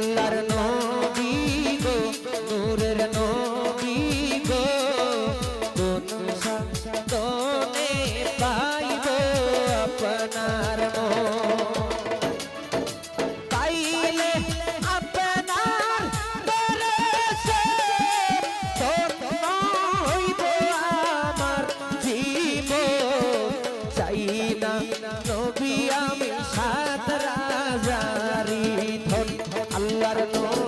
আল্লাহর নবী গো নূরের নবী গো কোন সাধনে পাইব আপনার নবী আমি সাত রাজারি ধন আল্লাহর নবী